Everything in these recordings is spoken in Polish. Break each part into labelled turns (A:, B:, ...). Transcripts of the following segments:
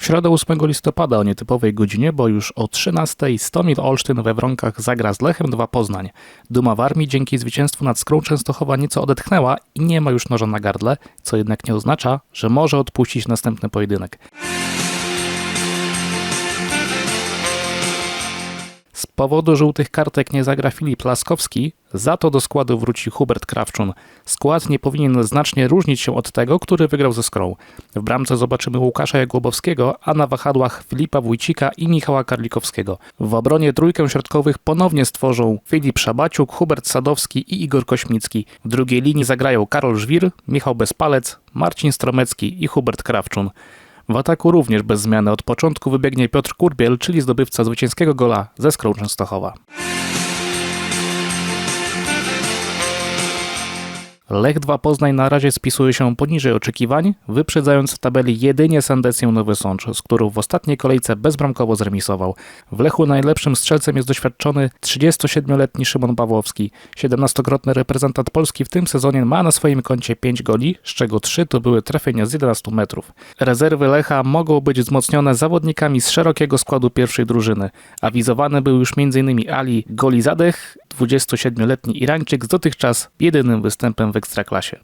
A: środę 8 listopada o nietypowej godzinie, bo już o 13 Stomil Olsztyn we Wronkach zagra z Lechem 2 Poznań. Duma w armii dzięki zwycięstwu nad Skrą Częstochowa nieco odetchnęła i nie ma już noża na gardle, co jednak nie oznacza, że może odpuścić następny pojedynek. Z powodu żółtych kartek nie zagra Filip Laskowski, za to do składu wróci Hubert Krawczun. Skład nie powinien znacznie różnić się od tego, który wygrał ze Skrą. W bramce zobaczymy Łukasza Jagłobowskiego, a na wahadłach Filipa Wójcika i Michała Karlikowskiego. W obronie trójkę środkowych ponownie stworzą Filip Szabaciuk, Hubert Sadowski i Igor Kośmicki. W drugiej linii zagrają Karol Żwir, Michał Bezpalec, Marcin Stromecki i Hubert Krawczun. W ataku również bez zmiany od początku wybiegnie Piotr Kurbiel, czyli zdobywca zwycięskiego gola ze Skrą Częstochowa. Lech 2 Poznań na razie spisuje się poniżej oczekiwań, wyprzedzając w tabeli jedynie Sandecję Nowy Sącz, z którą w ostatniej kolejce bezbramkowo zremisował. W Lechu najlepszym strzelcem jest doświadczony 37-letni Szymon Pawłowski. 17-krotny reprezentant Polski w tym sezonie ma na swoim koncie 5 goli, z czego 3 to były trafienia z 11 metrów. Rezerwy Lecha mogą być wzmocnione zawodnikami z szerokiego składu pierwszej drużyny. Awizowany był już m.in. Ali Golizadeh, 27-letni Irańczyk z dotychczas jedynym występem w Ekstraklasie.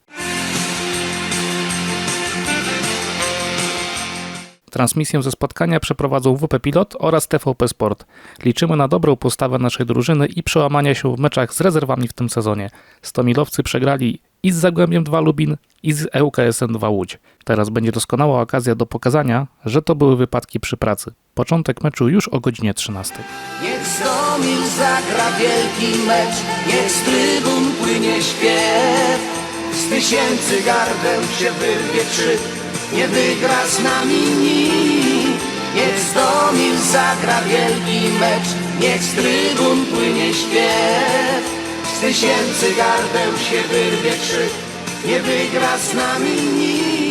A: Transmisję ze spotkania przeprowadzą WP Pilot oraz TVP Sport. Liczymy na dobrą postawę naszej drużyny i przełamania się w meczach z rezerwami w tym sezonie. Stomilowcy przegrali i z Zagłębiem 2 Lubin i z E ŁKS-em 2 Łódź. Teraz będzie doskonała okazja do pokazania, że to były wypadki przy pracy. Początek meczu już o godzinie 13.
B: Niech Stomil zagra wielki mecz, niech z trybun płynie śpiew. Z tysięcy gardeł się wyrwie krzyk, nie wygra z nami nikt. Niech Stomil zagra wielki mecz, niech z trybun płynie śpiew. Z tysięcy gardeł się wyrwie krzyk, nie wygra z nami